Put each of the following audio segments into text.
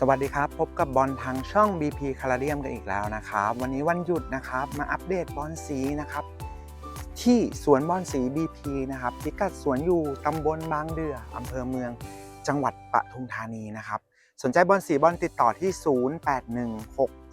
สวัสดีครับ พบกับบอลทางช่อง BP คาราเดียมกันอีกแล้วนะครับ วันนี้วันหยุดนะครับมาอัปเดตบอลสีนะครับ ที่สวนบอลสี BP นะครับพิกัดสวนอยู่ตำบลบางเดืออำเภอเมืองจังหวัดปทุมธานีนะครับ สนใจบอลสีบอลติดต่อที่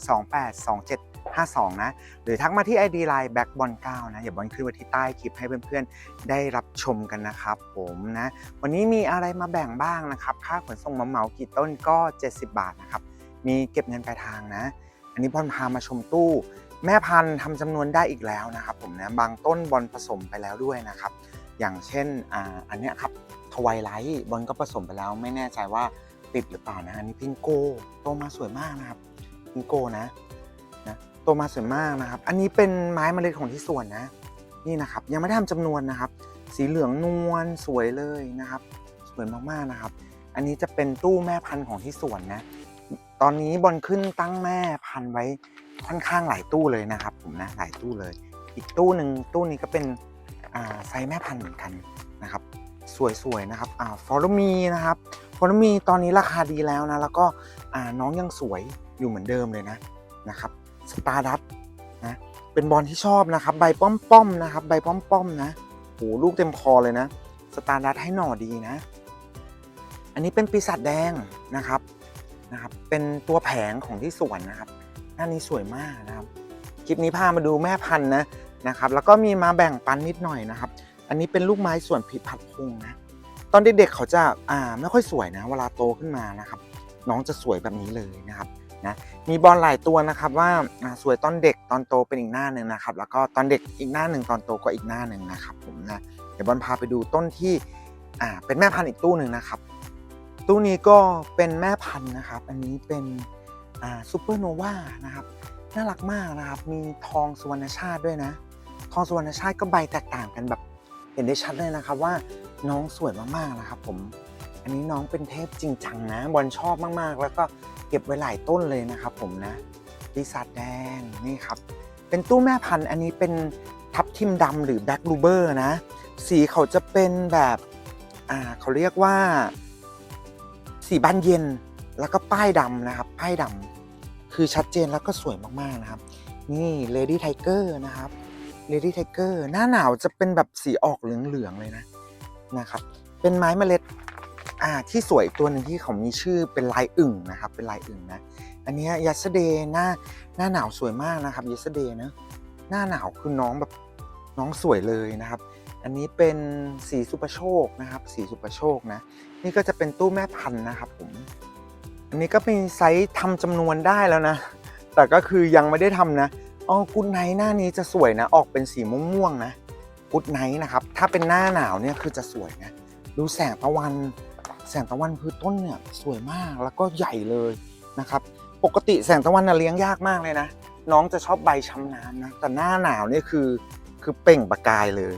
0816282752 นะ หรือทักมาที่ ID Line แบ็กบอล9นะอย่าบอลขึ้นไว้ที่ใต้คลิปให้เพื่อนๆ ได้รับชมกันนะครับผมนะ วันนี้มีอะไรมาแบ่งบ้างนะครับ ค่าขนส่งมาเหมากี่ต้นก็ 70 บาทนะครับ มีเก็บเงินปลายทางนะ อันนี้บอลพามาชมตู้ แม่พันธุ์ทำจำนวนได้อีกแล้วนะครับผมนะ บางต้นบอลผสมไปแล้วด้วยนะครับ อย่างเช่นอ่าอันนี้ครับทวายไลท์บอลก็ผสมไปแล้วไม่แน่ใจว่า ติดหรือเปล่านะอันนี้พิงโกโตมาสวยมากนะครับพิงโกนะนะโตมาสวยมากนะครับ อันนี้เป็นไม้เมล็ดของที่สวนนะ นี่นะครับ ยังไม่ได้ทำจำนวนนะครับ สีเหลืองนวลสวยเลยนะครับ สวยมากๆนะครับ อันนี้จะเป็นตู้แม่พันธุ์ของที่สวนนะ ตอนนี้บอลขึ้นตั้งแม่พันธุ์ไว้ค่อนข้างหลายตู้เลยนะครับ ผมนะหลายตู้เลย อีกตู้หนึ่งตู้นี้ก็เป็นไซส์แม่พันธุ์เหมือนกันนะครับ สวยๆนะครับอ่าฟอร์มีนะครับ ฟอร์มีตอนนี้ราคาดีแล้วนะ แล้วก็น้องยังสวยอยู่เหมือนเดิมเลยนะนะครับสตาร์ดัตนะเป็นบอลที่ชอบนะครับ ใบป้อมๆนะครับ ใบป้อมๆนะโหลูกเต็มคอเลยนะสตาร์ดัตให้หน่อดีนะ อันนี้เป็นปีศาจแดงนะครับนะครับเป็นตัวแผงของที่สวนนะครับหน้านี้สวยมากนะครับ คลิปนี้พามาดูแม่พันธุ์นะนะครับ แล้วก็มีมาแบ่งปันนิดหน่อยนะครับ อันนี้เป็นลูกไม้ส่วนผิดผัดพงนะ ตอนเด็กๆเขาจะอ่าไม่ค่อยสวยนะ เวลาโตขึ้นมานะครับ น้องจะสวยแบบนี้เลยนะครับนะมีบอลหลายตัวนะครับว่าสวยตอนเด็กตอนโตเป็นอีกหน้าหนึ่งนะครับ แล้วก็ตอนเด็กอีกหน้าหนึ่งตอนโตก็อีกหน้าหนึ่งนะครับผมนะเดี๋ยวบอลพาไปดูต้นที่อ่าเป็นแม่พันธุ์อีกตู้หนึ่งนะครับ ตู้นี้ก็เป็นแม่พันธุ์นะครับ อันนี้เป็นอ่าซูเปอร์โนวานะครับน่ารักมากนะครับ มีทองสุวรรณชาติด้วยนะ ทองสุวรรณชาติก็ใบแตกต่างกันแบบเห็นได้ชัดเลยนะครับว่า น้องสวยมากๆนะครับผม อันนี้น้องเป็นเทพจริงจังนะ บอลชอบมากๆ แล้วก็เก็บไว้หลายต้นเลยนะครับผมนะปีศาจแดงนี่ครับ เป็นตู้แม่พันธุ์อันนี้เป็นทับทิมดำหรือแบล็กลูเบอร์นะ สีเขาจะเป็นแบบอ่าเขาเรียกว่า สีบานเย็นแล้วก็ป้ายดำนะครับ ป้ายดำคือชัดเจนแล้วก็สวยมากๆนะครับ นี่ Lady Tiger นะครับ Lady Tiger หน้าหนาวจะเป็นแบบสีออกเหลืองๆเลยนะ นะครับ เป็นไม้เมล็ดอ่าที่สวยตัวหนึ่งที่เขามีชื่อเป็นลายอึ่งนะครับ เป็นลายอึ่งนะ อันนี้ยัสเดย์หน้าหน้าหนาวสวยมากนะครับยัสเดย์นะหน้าหนาวคือน้องแบบน้องสวยเลยนะครับ อันนี้เป็นสีสุปโชคนะครับ สีสุปโชคนะ นี่ก็จะเป็นตู้แม่พันธุ์นะครับผมอันนี้ก็เป็นไซส์ทำจำนวนได้แล้วนะ แต่ก็คือยังไม่ได้ทำนะอ๋อกุดไนหน้านี้จะสวยนะ ออกเป็นสีม่วงๆนะ กุดไนท์นะครับ ถ้าเป็นหน้าหนาวเนี่ยคือจะสวยนะ ดูแสงตะวัน แสงตะวันพือต้นเนี่ยสวยมากแล้วก็ใหญ่เลยนะครับ ปกติแสงตะวันน่ะเลี้ยงยากมากเลยนะ น้องจะชอบใบช้ำน้ำนะ แต่หน้าหนาวเนี่ยคือคือเป่งประกายเลย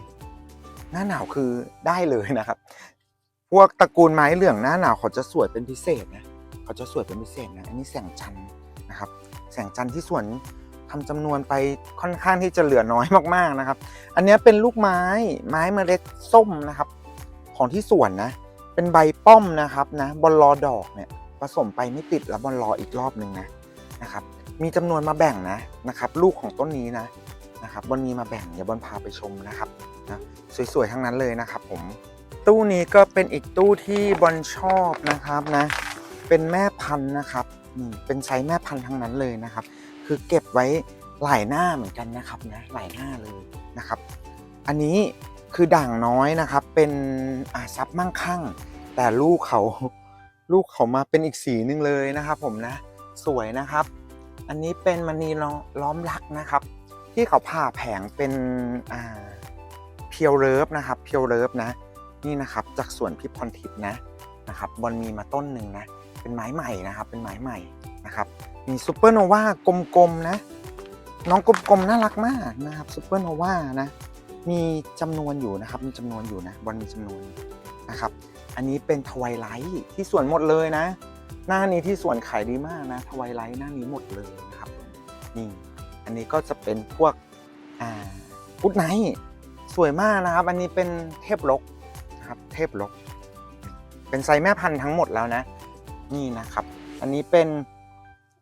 หน้าหนาวคือได้เลยนะครับ พวกตระกูลไม้เหลืองหน้าหนาวเขาจะสวยเป็นพิเศษนะ เขาจะสวยเป็นพิเศษนะ อันนี้แสงจันทร์นะครับ แสงจันทร์ที่สวน ทำจำนวนไปค่อนข้างที่จะเหลือน้อยมากๆนะครับ อันนี้เป็นลูกไม้ไม้เมล็ดส้มนะครับ ของที่สวนนะ เป็นใบป้อมนะครับนะบอลลอดอกเนี่ยผสมไปไม่ติดแล้วบอลลออีกรอบหนึ่งนะนะครับ มีจำนวนมาแบ่งนะนะครับ ลูกของต้นนี้นะนะครับบอลมีมาแบ่งเดี๋ยวบอลพาไปชมนะครับนะสวยๆทั้งนั้นเลยนะครับ ผมตู้นี้ก็เป็นอีกตู้ที่บอลชอบนะครับนะ เป็นแม่พันธุ์นะครับนี่เป็นไซส์แม่พันธุ์ทั้งนั้นเลยนะครับ คือเก็บไว้หลายหน้าเหมือนกันนะครับนะหลายหน้าเลยนะครับ อันนี้คือด่างน้อยนะครับเป็นอาซับมั่งคั่ง แต่ลูกเขาลูกเขามาเป็นอีกสีหนึงเลยนะครับ ผมนะสวยนะครับ อันนี้เป็นมณีล้อล้อมรักนะครับ ที่เขาผ่าแผงเป็นอ่าเพียวเลิฟนะครับเพียวเลิฟนะ นี่นะครับจากสวนพิพรทิพย์นะนะครับบอลมีมาต้นหนึ่งนะเป็นไม้ใหม่นะครับ เป็นไม้ใหม่นะครับ มีซูเปอร์โนวากลมๆนะ น้องกลมๆน่ารักมากนะครับซูเปอร์โนวานะ มีจำนวนอยู่นะครับ มีจำนวนอยู่นะบอลมีจำนวนนะครับ อันนี้เป็นทวายไลท์ที่สวนหมดเลยนะ หน้านี้ที่สวนขายดีมากนะทวายไลท์หน้านี้หมดเลยนะครับนี่อันนี้ก็จะเป็นพวกอ่าพุดไนท์สวยมากนะครับ อันนี้เป็นเทพลกนะครับ เทพลก เป็นไซส์แม่พันธุ์ทั้งหมดแล้วนะ นี่นะครับ อันนี้เป็น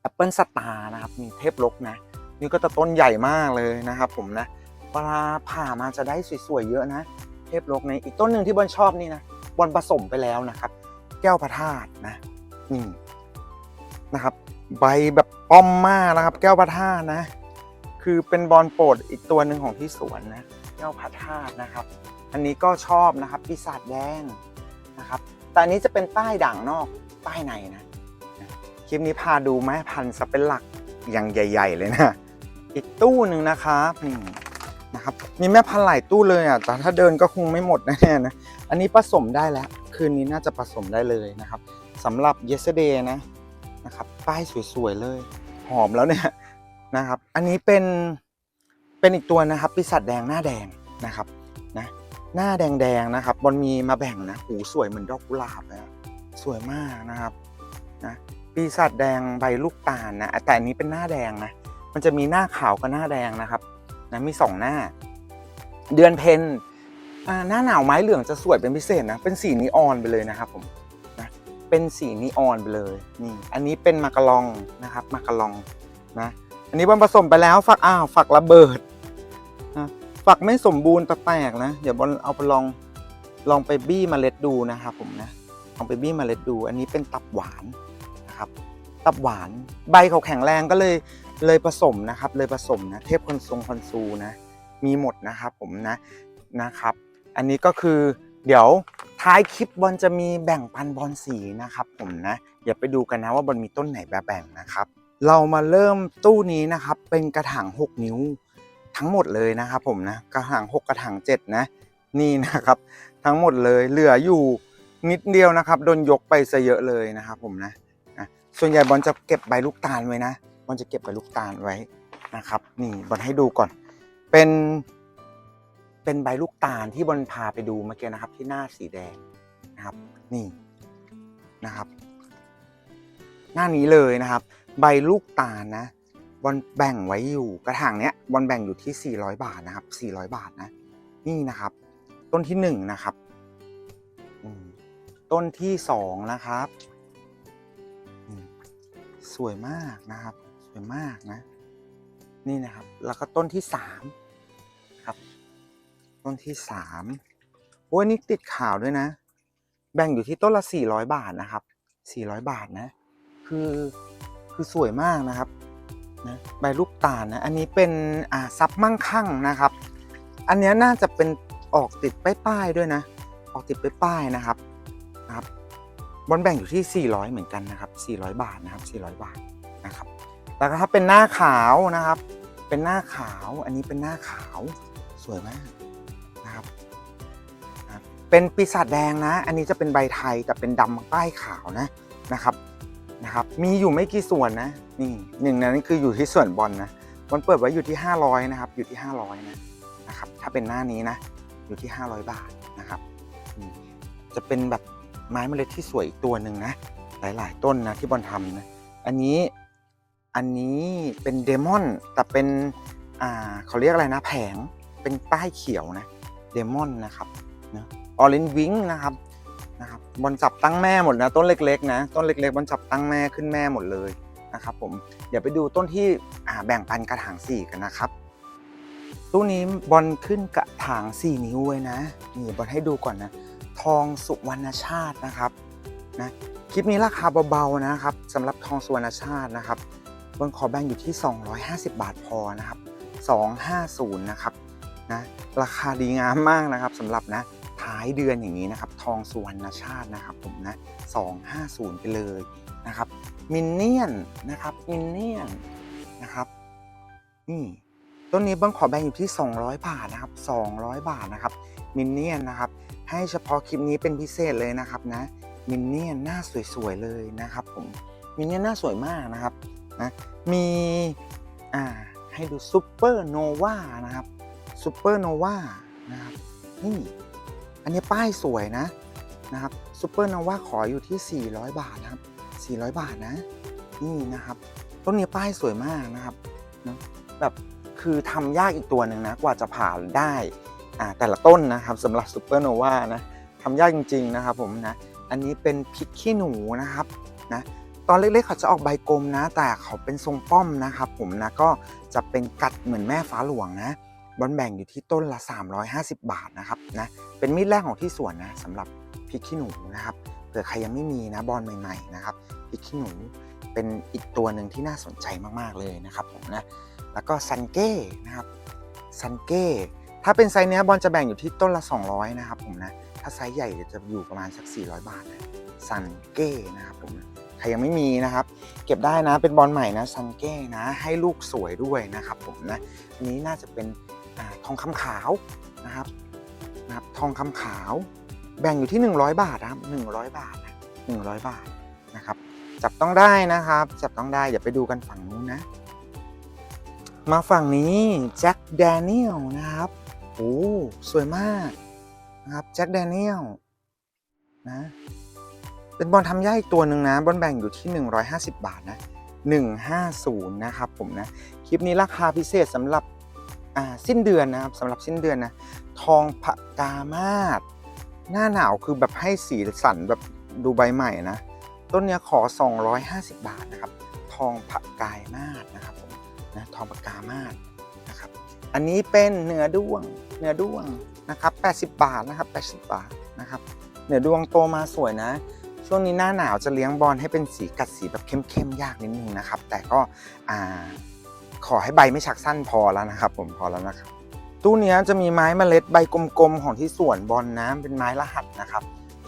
แอปเปิลสตาร์นะครับมีเทพลกนะ นี่ก็จะต้นใหญ่มากเลยนะครับผมนะเวลาผ่ามาจะได้สวยๆเยอะนะ เทพลกในอีกต้นหนึ่งที่บอลชอบนี่นะบอลผสมไปแล้วนะครับ แก้วพระธาตุนะนี่นะครับ ใบแบบป้อมมากนะครับ แก้วพระธาตุนะ คือเป็นบอลโปรดอีกตัวหนึ่งของที่สวนนะแก้วพระธาตุนะครับ อันนี้ก็ชอบนะครับปีศาจแดงนะครับแต่อันนี้จะเป็นใต้ด่างนอกใต้ในนะ ลิปนี้พาดูแม่พันธุ์สเป็นหลักอย่างใหญ่ ๆ เลยนะ อีกตู้หนึ่งนะครับนี่นะครับ มีแม่พันธุ์หลายตู้เลยอะ แต่ถ้าเดินก็คงไม่หมดแน่นะ อันนี้ผสมได้แล้ว คืนนี้น่าจะผสมได้เลยนะครับสำหรับ yesterday นะนะครับ ป้ายสวยๆเลย หอมแล้วเนี่ยนะครับ อันนี้เป็นเป็นอีกตัวนะครับปีศาจแดงหน้าแดงนะครับนะหน้าแดงๆนะครับบอลมีมาแบ่งนะหูสวยเหมือนดอกกุหลาบเลยอะสวยมากนะครับนะ ปีศาจแดงใบลูกตาลนะแต่อันนี้เป็นหน้าแดงนะมันจะมีหน้าขาวกับหน้าแดงนะครับนะมีสองหน้า เดือนเพ็ญอ่าหน้าหนาวไม้เหลืองจะสวยเป็นพิเศษนะเป็นสีนีออนไปเลยนะครับผมนะเป็นสีนีออนไปเลยนี่อันนี้เป็นมากะลองนะครับมากะลองนะอันนี้บอลผสมไปแล้วฝักอ้าวฝักระเบิดนะฝักไม่สมบูรณ์แปลกนะเดี๋ยวบอลเอาไปลองลองไปบี้เมล็ดดูนะครับผมนะลองไปบี้เมล็ดดู อันนี้เป็นตับหวาน นะครับ ตับหวานใบเขาแข็งแรงก็เลยเลยผสมนะครับ เลยผสมนะเทพคอนทรงคอนซูนะมีหมดนะครับผมนะนะครับ อันนี้ก็คือเดี๋ยวท้ายคลิปบอลจะมีแบ่งปันบอลสีนะครับ ผมนะอย่าไปดูกันนะว่าบอลมีต้นไหนแบบแบ่งนะครับ เรามาเริ่มตู้นี้นะครับ เป็นกระถาง 6 นิ้วทั้งหมดเลยนะครับผมนะกระถาง 6 กระถาง7นะนี่นะครับ ทั้งหมดเลยเหลืออยู่นิดเดียวนะครับโดนยกไปซะเยอะเลยนะครับผมนะ ส่วนใหญ่บอลจะเก็บใบลูกตาลไว้นะบอลจะเก็บใบลูกตาลไว้นะครับ นี่บอลให้ดูก่อน เป็น เป็นใบลูกตาลที่บอลพาไปดูเมื่อกี้นะครับ ที่หน้าสีแดงนะครับ นี่นะครับ หน้านี้เลยนะครับ ใบลูกตาลนะบอลแบ่งไว้อยู่กระถางเนี้ยบอลแบ่งอยู่ที่ 400 บาทนะครับ 400 บาทนะ นี่นะครับ ต้นที่หนึ่งนะครับต้นที่สองนะครับ สวยมากนะครับ สวยมากนะ นี่นะครับ แล้วก็ต้นที่สามครับ ต้นที่สามโอ้ยนี่ติดขาวด้วยนะ แบ่งอยู่ที่ต้นละสี่ร้อยบาทนะครับสี่ร้อยบาทนะ คือคือสวยมากนะครับนะใบลูกตาลนะ อันนี้เป็นอ่าซับมั่งคั่งนะครับ อันนี้น่าจะเป็นออกติดป้ายๆด้วยนะ ออกติดป้ายๆนะครับนะครับ บอลแบ่งอยู่ที่ 400 เหมือนกันนะครับ 400 บาทนะครับ 400 บาทนะครับ แล้วก็ถ้าเป็นหน้าขาวนะครับ เป็นหน้าขาว อันนี้เป็นหน้าขาว สวยมากนะครับ เป็นปีศาจแดงนะ อันนี้จะเป็นใบไทยแต่เป็นดำป้ายขาวนะนะครับ นะครับ มีอยู่ไม่กี่ส่วนนะ นี่หนึ่งในนั้นคืออยู่ที่ส่วนบอลนะ บอลเปิดไว้อยู่ที่ 500 นะครับ อยู่ที่ 500 นะ นะครับ ถ้าเป็นหน้านี้นะ อยู่ที่ 500 บาทนะครับ จะเป็นแบบ ไม้เมล็ดที่สวยอีกตัวหนึ่งนะ หลายๆ ต้นนะที่บอลทำนะ อันนี้อันนี้เป็นเดมอนแต่เป็นอ่าเขาเรียกอะไรนะแผงเป็นป้ายเขียวนะเดมอนนะครับนะออเรนวิงนะครับนะครับบอลจับตั้งแม่หมดนะต้นเล็กๆนะต้นเล็กๆบอลจับตั้งแม่ขึ้นแม่หมดเลยนะครับผมเดี๋ยวไปดูต้นที่อ่าแบ่งปันกระถางสี่กันนะครับตู้นี้บอลขึ้นกระถาง 4 นิ้วไว้นะนี่บอลให้ดูก่อนนะ ทองสุวรรณชาตินะครับนะคลิปนี้ราคาเบาๆนะครับสำหรับทองสุวรรณชาตินะครับบอลขอแบ่งอยู่ที่ 250 บาทพอนะครับ 250 นะครับนะราคาดีงามมากนะครับสำหรับนะท้ายเดือนอย่างนี้นะครับ ทองสุวรรณชาตินะครับผมนะ 250 ไปเลยนะครับมินเนี่ยนนะครับมินเนี่ยนนะครับนี่ต้นนี้เบิ้งขอแบ่งอยู่ที่ 200 บาทนะครับ 200 บาทนะครับมินเนี่ยนนะครับ ให้เฉพาะคลิปนี้เป็นพิเศษเลยนะครับนะมินเนี่ยนหน้าสวยๆเลยนะครับผมมินเนี่ยนหน้าสวยมากนะครับนะมีอ่าให้ดูซูเปอร์โนวานะครับซูเปอร์โนวานะครับนี่อันนี้ป้ายสวยนะนะครับซูเปอร์โนวาขออยู่ที่ 400 บาทนะครับ 400 บาทนะ นี่นะครับต้นนี้ป้ายสวยมากนะครับนะแบบคือทำยากอีกตัวหนึ่งนะกว่าจะผ่านได้ แต่ละต้นนะครับสำหรับซูเปอร์โนวานะทำยากจริงๆนะครับผมนะอันนี้เป็นพริกขี้หนูนะครับนะตอนเล็กๆเขาจะออกใบกลมนะ แต่เขาเป็นทรงป้อมนะครับผมนะก็จะเป็นกัดเหมือนแม่ฟ้าหลวงนะบอลแบ่งอยู่ที่ต้นละ 350 บาทนะครับนะเป็นมีดแรกของที่สวนนะสำหรับพริกขี้หนูนะครับเผื่อใครยังไม่มีนะบอลใหม่ๆนะครับพริกขี้หนูเป็นอีกตัวหนึ่งที่น่าสนใจมากๆเลยนะครับผมนะแล้วก็ซันเก้นะครับซันเก้ ถ้าเป็นไซส์เนี้ยบอลจะแบ่งอยู่ที่ต้นละ 200 นะครับผมนะ ถ้าไซส์ใหญ่จะอยู่ประมาณสัก 400 บาทนะซันเก้นะครับผมใครยังไม่มีนะครับ เก็บได้นะเป็นบอลใหม่นะซันเก้นะ ให้ลูกสวยด้วยนะครับผมนะอันนี้น่าจะเป็นอทองคำขาวนะครับนะครับ ทองคำขาว แบ่งอยู่ที่ 100 บาทนะครับ100 บาทนะ100 บาทนะครับ จับต้องได้นะครับ จับต้องได้อย่าไปดูกันฝั่งนู้นนะ มาฝั่งนี้แจ็คแดเนียลนะครับ โอ้สวยมากนะครับแจ็คแดเนียลนะเป็นบอลทำย่าอีกตัวหนึ่งนะ บอลแบ่งอยู่ที่ 150 บาทนะ 150 นะครับผมนะ คลิปนี้ราคาพิเศษสำหรับอ่าสิ้นเดือนนะครับสำหรับสิ้นเดือนนะ ทองผกามาศหน้าหนาวคือแบบให้สีสันแบบดูใบใหม่นะ ต้นเนี้ยขอ 250 บาทนะครับ ทองผกายมาศนะครับผมนะทองผกามาศ อันนี้เป็นเนื้อด้วงเนื้อด้วงนะครับ80 บาทนะครับ 80 บาทนะครับเนื้อด้วงโตมาสวยนะ ช่วงนี้หน้าหนาวจะเลี้ยงบอลให้เป็นสีกัดสีแบบเข้มๆยากนิดนึงนะครับ แต่ก็อ่าขอให้ใบไม่ฉักสั้นพอแล้วนะครับผมพอแล้วนะครับตู้เนี้จะมีไม้เมล็ดใบกลมๆของที่สวนบอลนะเป็นไม้รหัสนะครับ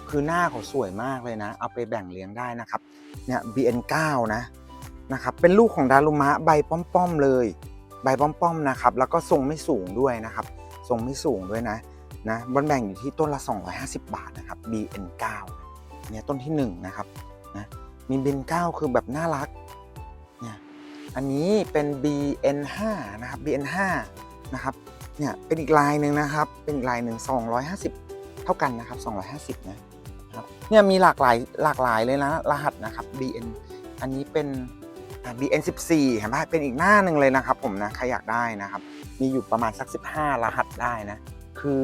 คือหน้าเขาสวยมากเลยนะ เอาไปแบ่งเลี้ยงได้นะครับเนี่ย BN9 นะนะครับเป็นลูกของดารุมะใบป้อมๆเลย ใบป้อมๆนะครับ แล้วก็ทรงไม่สูงด้วยนะครับ ทรงไม่สูงด้วยนะนะบอลแบ่งอยู่ที่ต้นละ 250 บาทนะครับ BN9 เนี่ยต้นที่1นะครับนะมีเบนเก้าคือแบบน่ารักเนี่ยอันนี้เป็น BN5 นะครับ BN5 นะครับเนี่ยเป็นอีกลายหนึ่งนะครับ เป็นอีกลายหนึ่ง250 เท่ากันนะครับ 250นะนะครับเนี่ยมีหลากหลายหลากหลายเลยนะรหัสนะครับ BN อันนี้เป็น BN14 เห็นไหมเป็นอีกหน้าหนึ่งเลยนะครับผมนะใครอยากได้นะครับ มีอยู่ประมาณสัก 15 รหัสได้นะ คือ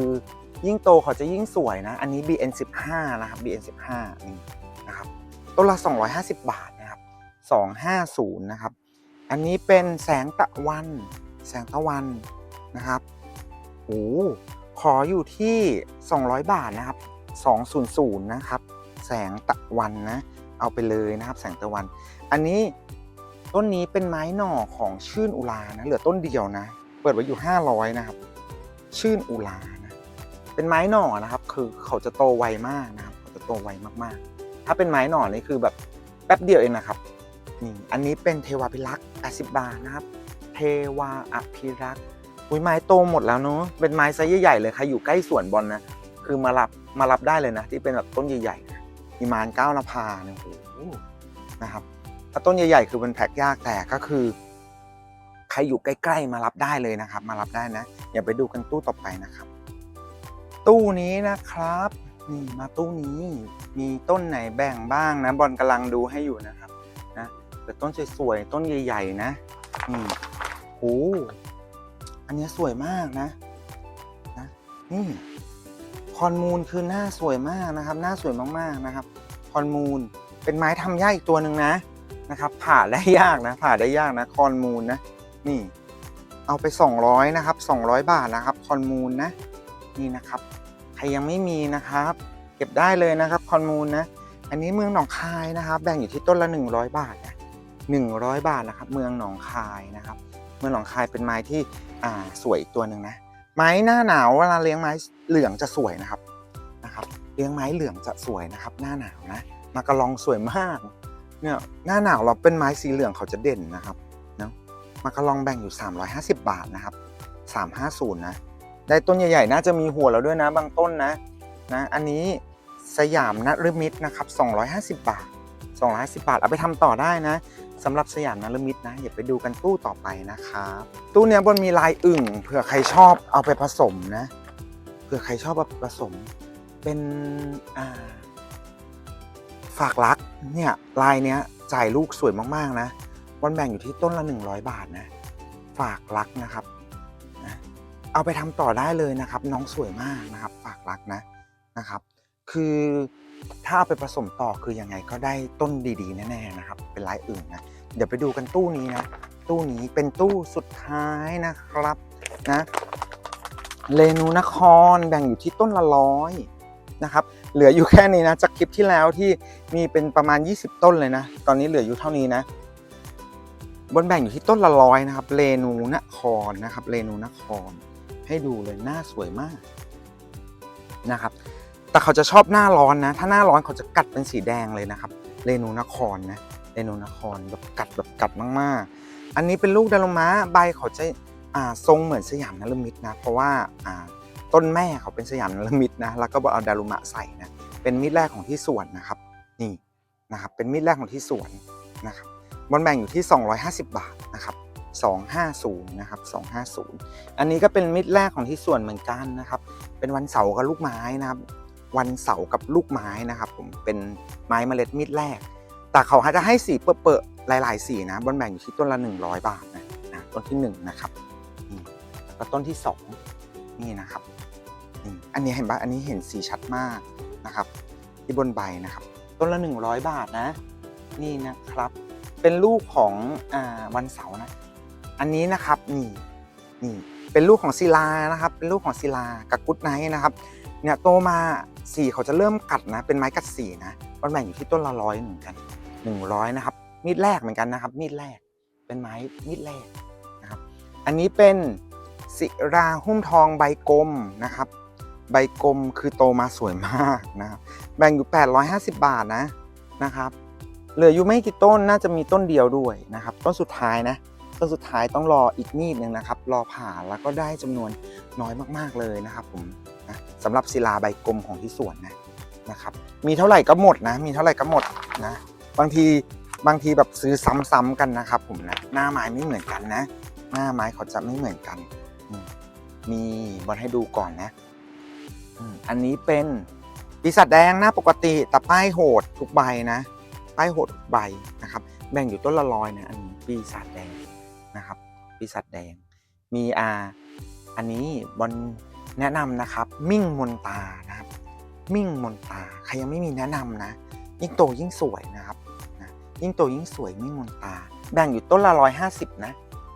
ยิ่งโตเขาจะยิ่งสวยนะ อันนี้ BN15 นะครับ BN15 นี่นะครับต้นละ 250 บาทนะครับ 250 นะครับ อันนี้เป็นแสงตะวัน แสงตะวันนะครับโอ้ขออยู่ที่ 200 บาทนะครับ 200 นะครับ แสงตะวันนะ เอาไปเลยนะครับ แสงตะวัน อันนี้ ต้นนี้เป็นไม้หน่อของชื่นอุลานะเหลือต้นเดียวนะ เปิดไว้อยู่ 500 นะครับ ชื่นอุลานะเป็นไม้หน่อนะครับ คือเขาจะโตไวมากนะครับเขาจะโตไวมากๆ ถ้าเป็นไม้หน่อนี่คือแบบแป๊บเดียวเองนะครับนี่อันนี้เป็นเทวาพิรักษ์80 บาทนะครับ เทวาอภิรักษ์อุ้ยไม้โตหมดแล้วเนอะเป็นไม้ไซส์ใหญ่ๆเลยใครอยู่ใกล้สวนบอลนะคือมารับมารับได้เลยนะ ที่เป็นแบบต้นใหญ่ๆนะมีมานเก้านภาเนี่ยโอ้โหนะครับ ถ้าต้นใหญ่ๆคือมันแพ็กยากแต่ก็คือ ใครอยู่ใกล้ ๆ มารับได้เลยนะครับ มารับได้นะอย่าไปดูกันตู้ต่อไปนะครับ ตู้นี้นะครับนี่มาตู้นี้มีต้นไหนแบ่งบ้างนะบอลกำลังดูให้อยู่นะครับนะแต่ต้นสวยๆต้นใหญ่ ๆ นะนี่โอ้อันนี้สวยมากนะนะนี่คอนมูลคือหน้าสวยมากนะครับ หน้าสวยมากๆนะครับคอนมูลเป็นไม้ทำยากอีกตัวหนึ่งนะ นะครับผ่าได้ยากนะผ่าได้ยากนะคอนมูลนะนี่เอาไป 200นะครับ200 บาทนะครับคอนมูลนะนี่นะครับใครยังไม่มีนะครับ เก็บได้เลยนะครับคอนมูลนะอันนี้เมืองหนองคายนะครับ แบ่งอยู่ที่ต้นละ 100 บาทนะ100 บาทนะครับ เมืองหนองคายนะครับ เมืองหนองคายเป็นไม้ที่อ่าสวยอีกตัวหนึ่งนะไม้หน้าหนาวเวลาเลี้ยงไม้เหลืองจะสวยนะครับนะครับ เลี้ยงไม้เหลืองจะสวยนะครับ หน้าหนาวนะมากระลองสวยมาก เนี่ยหน้าหนาวเราเป็นไม้สีเหลืองเขาจะเด่นนะครับเนาะมากระลองแบ่งอยู่ 350 บาทนะครับ 350 นะ ได้ต้นใหญ่ๆ น่าจะมีหัวแล้วด้วยนะบางต้นนะนะอันนี้สยามนฤมิตนะครับ 250 บาท 250 บาท เอาไปทำต่อได้นะสำหรับสยามนฤมิตนะอย่าไปดูกันตู้ต่อไปนะครับตู้เนี้ยบนมีลายอึ่งเผื่อใครชอบเอาไปผสมนะเผื่อใครชอบเอาไปผสมเป็นอ่า ฝากรักเนี่ยลายเนี้ยจ่ายลูกสวยมากๆนะบอลแบ่งอยู่ที่ต้นละ 100 บาทนะ ฝากรักนะครับเอาไปทำต่อได้เลยนะครับ น้องสวยมากนะครับ ฝากรักนะนะครับ คือถ้าเอาไปผสมต่อคือยังไงก็ได้ต้นดีๆแน่ๆนะครับ เป็นลายอื่นนะเดี๋ยวไปดูกันตู้นี้นะตู้นี้เป็นตู้สุดท้ายนะครับนะเรนูนครแบ่งอยู่ที่ต้นละร้อยนะครับ เหลืออยู่แค่นี้นะจากคลิปที่แล้วที่มีเป็นประมาณ 20 ต้นเลยนะ ตอนนี้เหลืออยู่เท่านี้นะบนแบ่งอยู่ที่ต้นละร้อยนะครับเรนูนครนะครับเรนูนคร ให้ดูเลยหน้าสวยมากนะครับ แต่เขาจะชอบหน้าร้อนนะ ถ้าหน้าร้อนเขาจะกัดเป็นสีแดงเลยนะครับเรนูนครนะเรนูนครแบบกัดแบบกัดมากๆ อันนี้เป็นลูกดารุมะใบเขาจะอ่าทรงเหมือนสยามนลมิตนะ เพราะว่าอ่า ต้นแม่เขาเป็นสยามนลมิตนะแล้วก็เอาดารุมะใส่นะเป็นมิตรแรกของที่สวนนะครับนี่นะครับเป็นมิตรแรกของที่สวนนะครับบอลแบ่งอยู่ที่ 250 บาทนะครับ250นะครับ250 อันนี้ก็เป็นมิตรแรกของที่สวนเหมือนกันนะครับเป็นวันเสาร์กับลูกไม้นะครับวันเสาร์กับลูกไม้นะครับผมเป็นไม้เมล็ดมิตรแรก แต่เขาจะให้สีเปอะๆหลายๆสีนะบนแบ่งอยู่ที่ต้นละ 100 บาทนะนะต้นที่1นะครับนี่แล้วต้นที่ 2 นี่นะครับ อันนี้เห็นปะอันนี้เห็นสีชัดมากนะครับ ที่บนใบนะครับ ต้นละ 100 บาทนะ นี่นะครับ เป็นลูกของอ่าวันเสาร์นะ อันนี้นะครับนี่นี่เป็นลูกของศิลานะครับ เป็นลูกของศิลากับกุดไนท์นะครับ เนี่ยโตมาสีเขาจะเริ่มกัดนะ เป็นไม้กัดสีนะมันแบ่งอยู่ที่ต้นละร้อยเหมือนกันหนึ่งร้อยนะครับ มีดแรกเหมือนกันนะครับ มีดแรก เป็นไม้มีดแรกนะครับ อันนี้เป็นศิราหุ้มทองใบกลมนะครับ ใบกลมคือโตมาสวยมากนะครับแบ่งอยู่ 850 บาทนะนะครับเหลืออยู่ไม่กี่ต้นน่าจะมีต้นเดียวด้วยนะครับ ต้นสุดท้ายนะต้นสุดท้ายต้องรออีกนิดนึงนะครับ รอผ่าแล้วก็ได้จำนวนน้อยมากๆเลยนะครับผมนะสำหรับศิลาใบกลมของที่สวนนะนะครับ มีเท่าไหร่ก็หมดนะ มีเท่าไหร่ก็หมดนะบางทีบางทีแบบซื้อซ้ำๆกันนะครับ ผมนะหน้าไม้ไม่เหมือนกันนะ หน้าไม้เขาจะไม่เหมือนกันมมีบอลให้ดูก่อนนะ อันนี้เป็นปีศาจแดงหน้าปกติแต่ป้ายโหดทุกใบนะป้ายโหดทุกใบนะครับ แบ่งอยู่ต้นละร้อยนะอันนี้ปีศาจแดงนะครับ ปีศาจแดงมีอาอันนี้บอลแนะนำนะครับ มิ่งมนตานะครับ มิ่งมนตาใครยังไม่มีแนะนำนะ ยิ่งโตยิ่งสวยนะครับนะยิ่งโตยิ่งสวยมิ่งมนตา แบ่งอยู่ต้นละร้อยห้าสิบนะ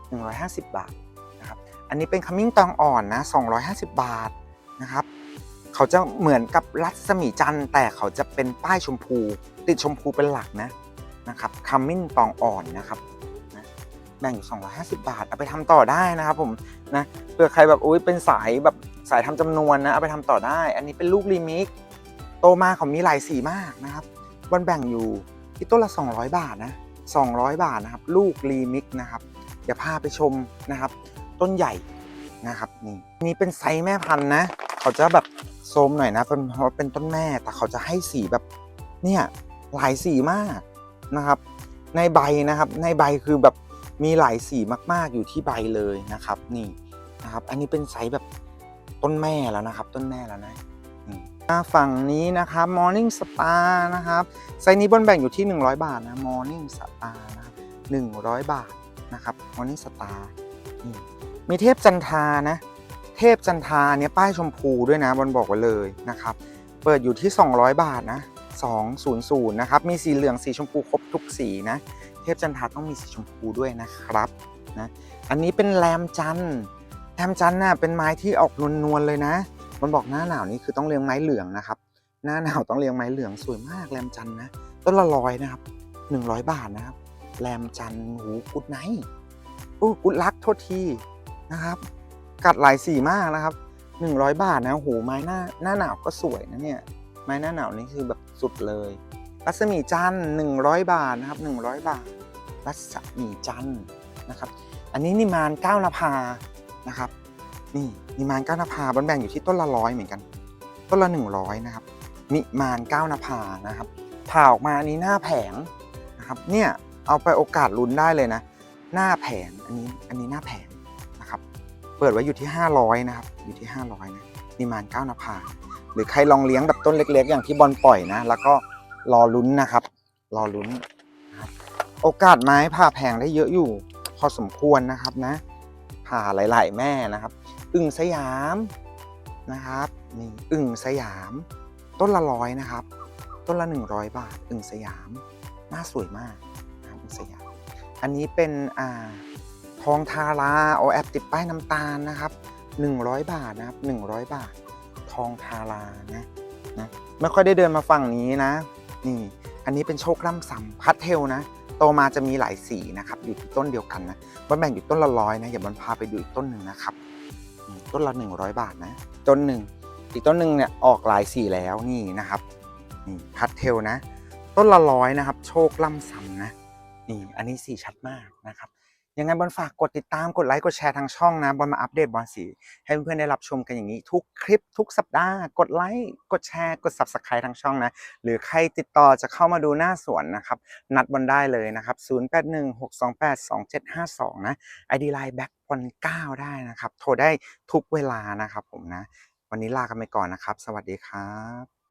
หนึ่งร้อยห้าสิบบาทนะครับ อันนี้เป็นขมิ้นตองอ่อนนะสองร้อยห้าสิบบาทนะครับ เขาจะเหมือนกับรัศมีจันทร์แต่เขาจะเป็นป้ายชมพู ติดชมพูเป็นหลักนะนะครับขมิ้นตองอ่อนนะครับแบ่งอยู่ 250 บาท เอาไปทำต่อได้นะครับผมนะเผื่อใครแบบอุ้ยเป็นสายแบบสายทำจำนวนนะ เอาไปทำต่อได้ อันนี้เป็นลูกรีมิกโตมาเขามีหลายสีมากนะครับวันแบ่งอยู่ที่ต้นละ 200 บาทนะ 200 บาทนะครับ ลูกรีมิกนะครับ เดี๋ยวพาไปชมนะครับ ต้นใหญ่ นะครับนี่นี่เป็นไซส์แม่พันธุ์นะ เขาจะแบบโซมหน่อยนะเป็นเพราะเป็นต้นแม่แต่เขาจะให้สีแบบเนี่ยหลายสีมากนะครับ ในใบนะครับ ในใบคือแบบมีหลายสีมากๆอยู่ที่ใบเลยนะครับ นี่นะครับ อันนี้เป็นไซส์แบบต้นแม่แล้วนะครับ ต้นแม่แล้วนะหน้าฝั่งนี้นะครับ Morning Star นะครับไซส์นี้บนแบ่งอยู่ที่ 100 บาทนะ Morning Star นะครับ100 บาทนะครับ Morning Star นี่ มีเทพจันทานะ เทพจันทาเนี่ยป้ายชมพูด้วยนะบอลบอกไว้เลยนะครับ เปิดอยู่ที่ 200 บาทนะ200นะครับ มีสีเหลืองสีชมพูครบทุกสีนะ เทพจันทาต้องมีสีชมพูด้วยนะครับนะ อันนี้เป็นแรมจันแรมจันน่ะเป็นไม้ที่ออกนวลๆเลยนะมันบอกหน้าหนาวนี่คือต้องเลี้ยงไม้เหลืองนะครับ หน้าหนาวต้องเลี้ยงไม้เหลืองสวยมากแรมจันนะ ต้นละร้อยนะครับ 100 บาทนะครับ แรมจันหูกุดไนท์โอ้กุดลักโทษที นะครับ กัดหลายสีมากนะครับ 100 บาทนะโอ้โหไม้หน้าหน้าหนาวก็สวยนะเนี่ยไม้หน้าหนาวนี่คือแบบสุดเลย รัศมีจันทร์100 บาทนะครับ 100 บาท รัศมีจันทร์นะครับ อันนี้นิมานก้าวนภานะครับ นี่นิมานก้าวนภาบนแบ่งอยู่ที่ต้นละร้อยเหมือนกัน ต้นละ 100นะครับนิมานก้าวนภานะครับผ่าออกมาอันนี้หน้าแผงนะครับ เนี่ยเอาไปโอกาสลุ้นได้เลยนะ หน้าแผงอันนี้อันนี้หน้าแผง ปิดไว้อยู่ที่ 500 นะครับ อยู่ที่ 500 นะนิมานก้าวนภาหรือใครลองเลี้ยงแบบต้นเล็ก ๆ อย่างที่บอลปล่อยนะ แล้วก็รอลุ้นนะครับ รอลุ้นนะครับโอกาสไม้ผ่าแพงได้เยอะอยู่ พอสมควรนะครับนะ ผ่าหลาย ๆ แม่นะครับ อึ่งสยามนะครับนี่อึ่งสยาม ต้นละร้อยนะครับ ต้นละ 100 บาท อึ่งสยาม หน้าสวยมากนะอึ่งสยาม อันนี้เป็นอ่า ทองทาราเอาแอบติดป้ายน้ำตาลนะครับ 100 บาทนะครับ 100 บาท ทองทารานะนะไม่ค่อยได้เดินมาฝั่งนี้นะ นี่ อันนี้เป็นโชคล่ำซ้ำพัดเทลนะโตมาจะมีหลายสีนะครับ อยู่ที่ต้นเดียวกันนะบอลแบ่งอยู่ต้นละร้อยนะอย่าบอลพาไปดูอีกต้นหนึ่งนะครับต้นละ 100 บาทนะต้นหนึ่งอีกต้นหนึ่งเนี่ยออกหลายสีแล้วนี่นะครับนี่พัดเทลนะ ต้นละร้อยนะครับ โชคล่ำซ้ำนะนี่อันนี้สีชัดมากนะครับ ยังไงบอลฝากกดติดตามกดไลค์กดแชร์ทางช่องนะบอลมาอัปเดตบอลสีให้เพื่อนๆได้รับชมกันอย่างนี้ ทุกคลิปทุกสัปดาห์กดไลค์กดแชร์กด subscribe ทางช่องนะ หรือใครติดต่อจะเข้ามาดูหน้าสวนนะครับ นัดบอลได้เลยนะครับ 0816282752 นะ ID Line Back บอล9ได้นะครับ โทรได้ทุกเวลานะครับผมนะ วันนี้ลากันไปก่อนนะครับ สวัสดีครับ